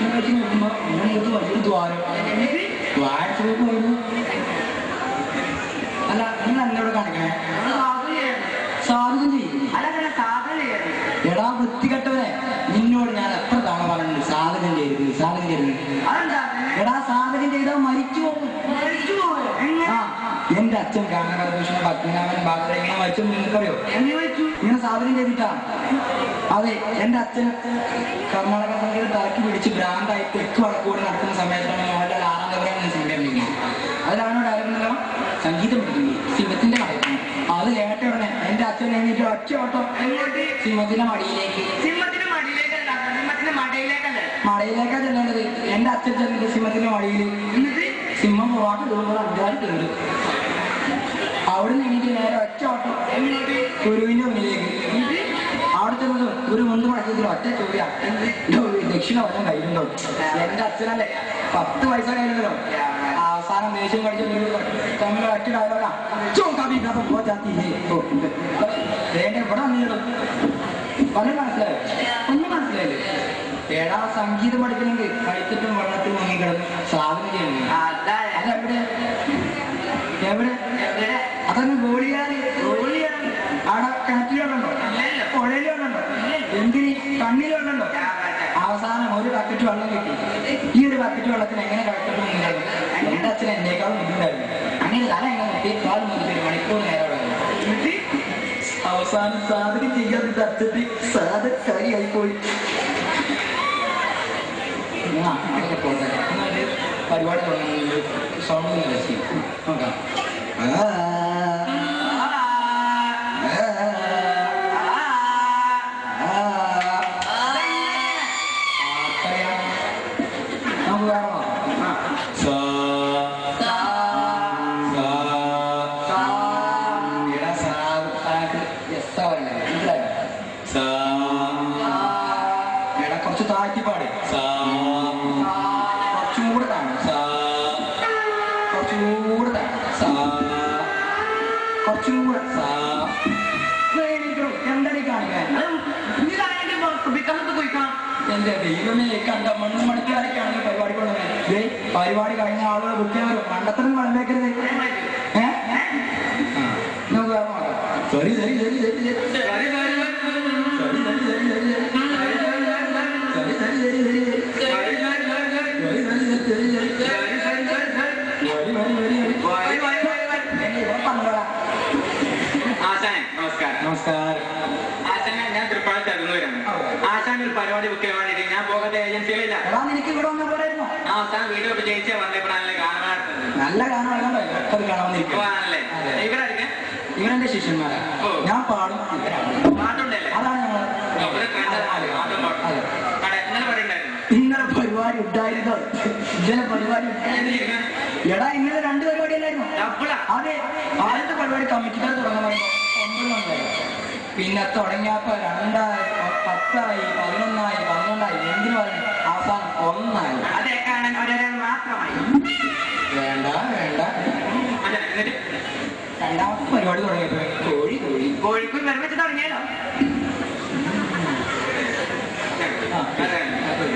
ഭക്ഷണം കഴിച്ച് നോക്കുമ്പോൾ അങ്ങനെ ഒരു വലിയൊരു ദ്വാരം. ദ്വാരത്തിലേക്ക് വരുമ്പോൾ എന്റെ അച്ഛൻ കാമരാജകൃഷ്ണൻ പത്മനാഭൻ ബാബു ഇങ്ങനെ മരിച്ചു നിങ്ങൾക്കറിയോ എങ്ങനെ വായിച്ചു ഇങ്ങനെ സാധനം ചെയ്തിട്ടാ അതെ എന്റെ അച്ഛൻ കർണാടക സംഗീതം തലക്കി പിടിച്ച് ഭ്രാന്തായി തെക്ക് വടക്കൂടെ നടക്കുന്ന സമയത്താണ് മോഹൻലാൽ ആനന്ദപുരം എന്ന സിനിമ അതിലാണ് ഡയറക്ടർ സംഗീതം സിംഹത്തിന്റെ കടയിൽ അത് കേട്ട ഉടനെ എന്റെ അച്ഛൻ എണീറ്റ് ഒറ്റ ഓട്ടം? സിംഹത്തിന്റെ മടിയിലേക്ക്. സിംഹത്തിന്റെ മടിയിലേക്കല്ല സിംഹത്തിന്റെ മടയിലേക്കല്ലേ? മടയിലേക്കാ ചെല്ലേണ്ടത്. എന്റെ അച്ഛൻ ചെന്നിട്ട് സിംഹത്തിന്റെ മടിയിൽ സിംഹം പോവാട്ട് അധ്വാനം അഞ്ചാറ് കയറി. അവിടെ നിന്ന് എനിക്ക് നേരെ ഒറ്റ ഓട്ടം? ഗുരുവിന്റെ മുന്നിലേക്ക്. അവിടെ ചെന്നത് ഒരു മുൻപ് മടക്കിയതിൽ ഒറ്റ ചോദ്യ ദക്ഷിണ വല്ലതും കയ്യിലുണ്ടോ? എന്റെ അച്ഛനല്ലേ. പത്ത് പൈസ കയ്യിലുണ്ടല്ലോ. അവസാനം ദേഷ്യം കഴിച്ചു തമ്മിൽ ഒറ്റ ഡയലോഗാ വേണ്ട ഇവിടെ വന്നിടും പലരും മനസ്സിലായോ? ഒന്നും മനസ്സിലായില്ലേ? ഏടാ സംഗീതം പഠിക്കണമെങ്കിൽ കഴിച്ചിട്ടും വെള്ളത്തിൽ മുങ്ങിക്കിടന്ന് സാധനം ചെയ്യണം. അതാ. അതെവിടെ? എവിടെ? അതൊരു ഗോളിയാണ് അവിടെ കിണറ്റിലുണ്ടല്ലോ. പുഴയിലുണ്ടല്ലോ. എന്തിന്? കണ്ണിലുണ്ടല്ലോ. അവസാനം ഒരു ബക്കറ്റ് വെള്ളം കിട്ടി. ഈ ഒരു ബക്കറ്റ് വെള്ളത്തിന് എങ്ങനെ കിടക്കുന്നു എന്റെ അച്ഛൻ എന്നേക്കാളും മുന്നിലായിരുന്നു അങ്ങനെ തല എങ്ങനെ മുട്ടിയേക്കാൾ ഒരു മണിക്കൂർ നേരം അവസാനം സാധക ചെയ്യാതിന്റെ അച്ഛന്റെ സാധ പോയി പരിപാടി തുടങ്ങുന്നത് സൗണ്ട് നോക്കാം. chua എന്റെ ദൈവമേ കണ്ട മണ്ണും മണിക്കാരൊക്കെയാണ് പരിപാടി കൊണ്ടുവന്നത്. പരിപാടി കഴിഞ്ഞ ആളുകൾ വൃത്തിയാവരും പണ്ടത്തരം കണ്ടേക്കരുത്. ഏഹ് നോക്കാം. സോറി സോറി സോറി സോറി നല്ല കാണാറുണ്ട് കാണാമെന്നിരിക്കും ഇവരെന്റെ ശിഷ്യന്മാരാണ് ഞാൻ പാടും. ഇന്നലെ പരിപാടി ഉണ്ടായിരുന്നു. ഇന്നലെ പരിപാടി എടാ ഇന്നലെ രണ്ട് പരിപാടി അല്ലായിരുന്നു അതെ ആദ്യത്തെ പരിപാടി കമ്മിറ്റിക്കാർ തുടങ്ങുന്ന പിന്നെ തുടങ്ങിയപ്പോ രണ്ടായി പത്തായി പതിനൊന്നായി പതിനൊന്നായി എന്തിനു പറഞ്ഞു അവസാനം ഒന്നായി. അതെ കാണാൻ ഒരാൾ മാത്രമായി. വേണ്ട വേണ്ട. രണ്ടാമത്തെ പരിപാടി തുടങ്ങിയപ്പോ കോഴി കോഴി. കോഴിക്കൂർ നിർമ്മിച്ച് തുടങ്ങിയാലോ ആ, അതെ അതെ.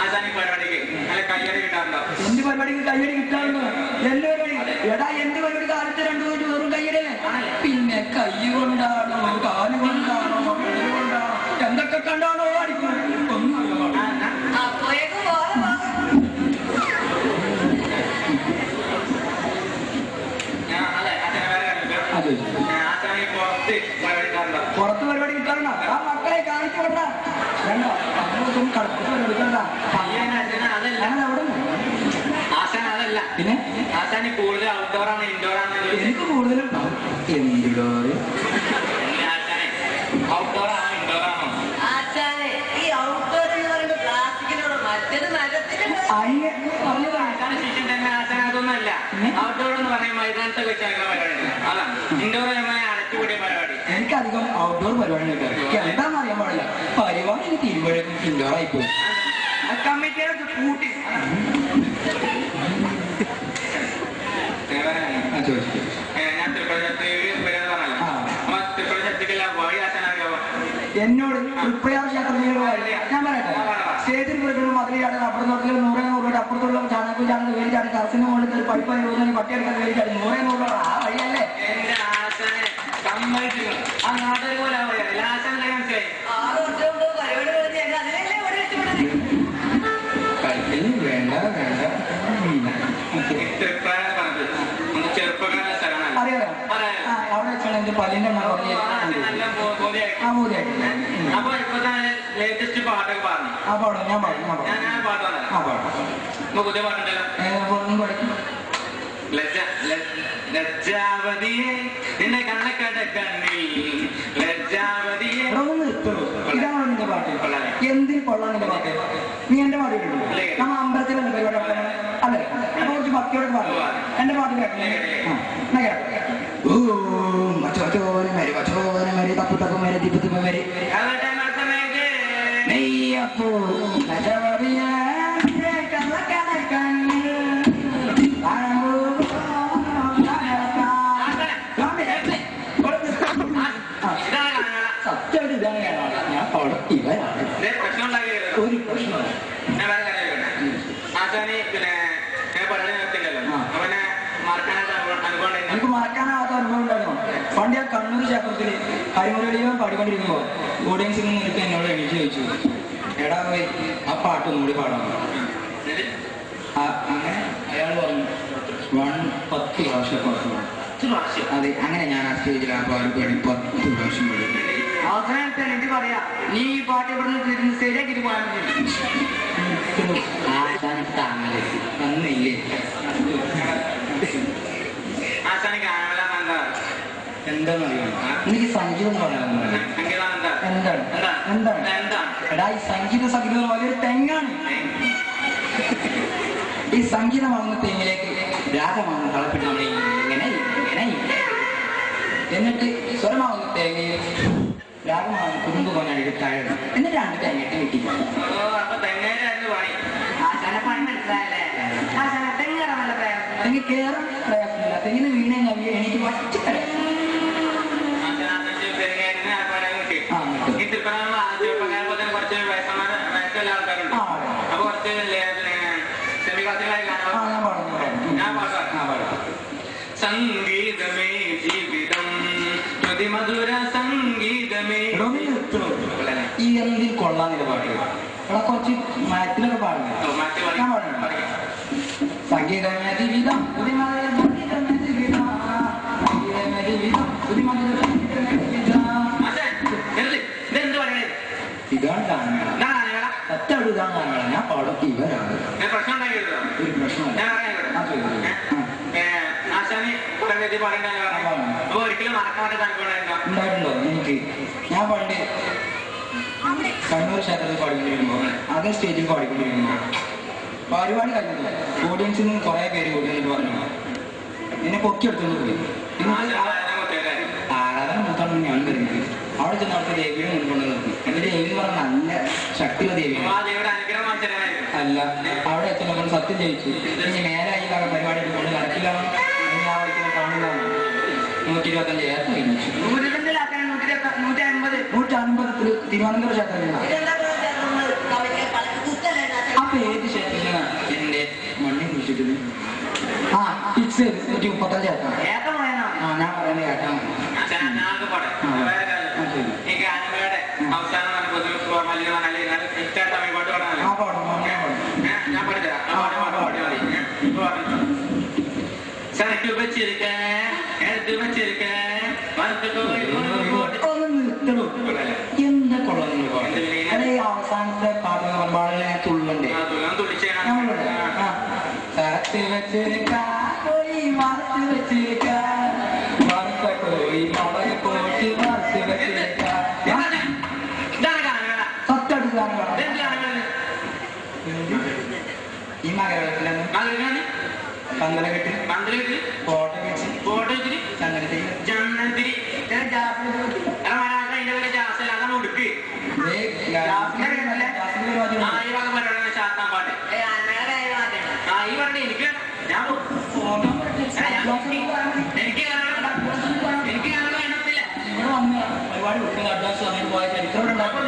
ആശാൻ ഈ പരിപാടിക്ക് നല്ല കയ്യടി കിട്ടാറുണ്ടോ എന്ത് പരിപാടിക്ക് കയ്യടി കിട്ടാറുണ്ടോ എന്ത് പരിപാടി എടാ എന്ത് പരിപാടി കാലത്ത് രണ്ടു പേര് വെറും കയ്യടിയല്ലേ പിന്നെ കൈ കൊണ്ടാണോ കാൽ കൊണ്ടാണോ കൈ കൊണ്ടാണോ എന്തൊക്കെ കണ്ടാണോ അടിക്കുന്നത് ഒന്നും അറിയാൻ പാടില്ല. അപ്പോഴേക്കും പോലെ വാ. ഞാൻ അതെ ആശാനെ വേറെ കാര്യം അതെ ആശാൻ ഈ പുറത്ത് പരിപാടി കിട്ടാറുണ്ടോ പുറത്ത് പരിപാടി കിട്ടാറുണ്ടോ ആ മക്കളെ കാണിച്ചു കൊണ്ടാ വേണ്ട നമ്മൾക്കും കടത്ത് പരിപാടി കണ്ടാ അയ്യൻ ആശാൻ അതല്ല ഞങ്ങൾ എവിടെ ആശാൻ അതല്ല പിന്നെ ആശാൻ ഈ കൂടുതൽ ഔട്ട്ഡോർ ആണ് ഇൻഡോർ ആണ് എനിക്ക് കൂടുതലും എന്തിടോ ആശാനെ ഔട്ട്ഡോർ ആണോ ഇൻഡോർ ആണോ ആശാനെ ഈ ഔട്ട്ഡോർ എന്ന് പറയുമ്പോൾ പ്ലാസ്റ്റിക്കിനോട് മറ്റേത് മരത്തിനുണ്ട് അതിന് പറഞ്ഞതാണ് ആശാന ശിഷ്യൻ തന്നെ ആശാൻ അതൊന്നുമല്ല പിന്നെ? ഔട്ട്ഡോർ എന്ന് പറഞ്ഞ മൈതാനത്ത് വെച്ച് നടക്കുന്ന പരിപാടി അതാണ് ഇൻഡോർ പറഞ്ഞാൽ അടച്ചുകൂടിയ പരിപാടി. എനിക്കധികം ഔട്ട്ഡോർ പരിപാടി എനിക്ക് എന്താണെന്ന് അറിയാൻ പാടില്ല. പരിപാടി തീരുമ്പോഴേക്കും ഇൻഡോർ ആയിപ്പോയി കമ്മിറ്റിയുടെ കൂട്ടി പേടിക്കാണ് കറസിന് മുകളിൽ ഒരു പൈപ്പ് യോജന പട്ടിയെടുക്കാൻ പേടിക്കാണ് നൂറേ നൂറോളാ ആ വഴിയല്ലേ? സമ്മതിക്കുന്നു. ആ പാടും. ഞാൻ പാടും ഞാൻ പാടും. ആ പാടും. പുതിയ പാട്ടുണ്ടല്ലോ ലജ്ജാവതിയെ നിന്നെ കണ്ണക്കട കണ്ണിൽ ലജ്ജാവതിയെ. നിന്റെ പാട്ട്. എന്തിന് കൊള്ളാം നിന്റെ പാട്ട്? നീ എന്റെ പാട്ട് കേട്ടു നമ്മൾ നമ്മ അമ്പലത്തിലല്ലേ പരിപാടി അല്ലേ? അപ്പൊ കുറച്ച് ഭക്തിയോട് പാടും. എന്റെ പാട്ട് കേട്ടില്ലേ? കേട്ടോ. മരി അവരുടെ മർദ്ദമേകേ. നെയ്യപ്പൂ ഒരു പ്രശ്നമില്ല പിന്നെ. എനിക്ക് മറക്കാനാവാത്ത അനുഭവം ഉണ്ടായിരുന്നു. പണ്ട് ഞാൻ കണ്ണൂർ ക്ഷേത്രത്തിൽ ഹരിമുരളിയോ പാടിക്കൊണ്ടിരിക്കുമ്പോൾ ഓഡിയൻസിൽ നിന്ന് എനിക്ക് എന്നോട് എണീറ്റ് ചോദിച്ചു. എടാ പോയി ആ പാട്ട് ഒന്നുകൂടി പാടാം എന്നിട്ട് ആ, അങ്ങനെ അയാൾ പറഞ്ഞു വൺ പത്ത് പ്രാവശ്യം പാട്ട്. അതെ അങ്ങനെ ഞാൻ ആ സ്റ്റേജിൽ ആ പാട്ട് പാടി പത്ത് പ്രാവശ്യം പാടി. അവസാനത്തെ എനിക്ക് പറയാ നീ ഈ പാട്ട് ഇവിടുന്ന് ശരിയാക്കിട്ട് പോയാൽ താങ്ങൽ നന്നില്ലേ ആശാന്? എന്താണെന്നറിയാം എനിക്ക് സംഗീതം എന്താ? എന്താണ്? എന്താണ്? എടാ ഈ സംഗീത സംഗീതം വലിയൊരു തെങ്ങാണ്. ഈ സംഗീതമാകുന്ന തെങ്ങിലേക്ക് രാഗമാകുന്ന തളപ്പിട്ട് നമ്മൾ ഇങ്ങനെ ഇങ്ങനെ ഇങ്ങനെ. എന്നിട്ട് സ്വരമാകുന്ന തേങ്ങയിൽ രാഗമാകുന്ന കുടുംബ പോലെ താഴെ. എന്നിട്ട് രണ്ട് തേങ്ങയിട്ട് കിട്ടി തെങ്ങ് കയറാൻ പ്രയാസമില്ല. തെങ്ങിന് വീണേ എനിക്ക് പറ്റിക്കറിയാം ഈ തൃപ്പനാമ ചെറുപ്പക്കാരെ പോലെ തന്നെ കുറച്ച് വയസ്സന്മാര് വയസ്സുള്ള ആൾക്കാരുണ്ട് ആ, അതെ. അപ്പൊ കുറച്ച് ലേ- പിന്നെ സെമി ക്ലാസിക്കലായ ആ ഗാനം ഞാൻ പാടും. സംഗീതമേ ജീവിതം മധുര സംഗീതമേ? ഈ എന്തിൽ കൊള്ളാന്നില്ല പാട്ട് കുറച്ച് മാറ്റിലൊക്കെ പാടുന്നു ഓ, മാറ്റി പാടി. ഞാൻ പാടുന്നു പാടി. സംഗീതമേ ജീവിതം കുറെ പേര് പറഞ്ഞു. അപ്പൊ ഒരിക്കലും മറക്കാൻ പറ്റാത്ത അനുഭവം? ഉണ്ടായിട്ടുണ്ടോ? എനിക്ക്. ഞാൻ പണ്ട് കണ്ണൂർ ക്ഷേത്രത്തിൽ പാടിക്കൊണ്ടിരിക്കുമ്പോൾ അതേ സ്റ്റേജിൽ പാടിക്കൊണ്ടിരിക്കുമ്പോൾ പരിപാടി കഴിഞ്ഞില്ല ഓഡിയൻസിൽ നിന്ന് കുറെ പേര് കൂടി എന്നിട്ട് പറഞ്ഞു. എന്നെ പൊക്കിയെടുത്തോണ്ട് പോയി. ആശാൻ എന്നിട്ട് ആരാധന മൂത്താണ് ഞാൻ വരുന്നത് അവിടെ ചെന്ന് അവിടുത്തെ ദേവിയെ മുൻകൊണ്ട് നിർത്തി. എന്നിട്ട് ദേവി എന്ന് പറഞ്ഞ നല്ല ശക്തിയുള്ള ദേവി. അല്ല അവിടെ എത്തി നമ്മൾ സത്യം ജയിച്ചു. ഇനി മേലെ ഈ പരിപാടി കൊണ്ട് നടക്കില്ല നൂറ്റി ഇരുപത്തഞ്ച് നൂറ്റിരണ്ടിലാക്കാൻ നൂറ്റി അൻപത് തിരുവനന്തപുരം ക്ഷേത്രത്തിലാണ്. അപ്പൊ ഏത് ക്ഷേത്രത്തിലാണ് എന്റെ മണ്ണി കുഴിച്ചിട്ടത് ആ ഫിക്സ് നൂറ്റി മുപ്പത്തഞ്ച് ഏക്കം ആ ഞാൻ പറയുന്നത് പാടും ഞാൻ പഠിച്ചതാ ആ എന്താ കൊള്ളാം നിങ്ങൾ പാട്ട് അല്ലെ ഈ അവസാനത്തെ പാട്ട് പാടുന്ന തുള്ളണ്ടേ വെച്ചിരിക്കാൻ കോഴി വറുത്ത് വെച്ചിരിക്കാൻ വറുത്ത കോഴി മുളക് കാണാം ഇതെന്ത് ഗാനമേള? ഈ മകരവിളക്കിലാണ് മധുരഗാനി, പന്തലകെട്ടി മന്ത്രിഗിരി, കോട്ട എടാ മരാക്ക, ഇതിന്റെ പേര് ജാസല, അതാണ് ഉടുക്ക്. ആ, ഈ വക പരിപാടിയാണ് ശാസ്താം പാട്ട്. ആ, ഈ പറഞ്ഞ എനിക്ക് ഞാൻ എനിക്ക് എനിക്ക്. ഇവിടെ വന്ന് ഒരുപാട് കുട്ടികൾ അഡ്വാൻസ് സമയത്ത് പോയ ചരിത്രം ഇവിടെ അപ്പൊ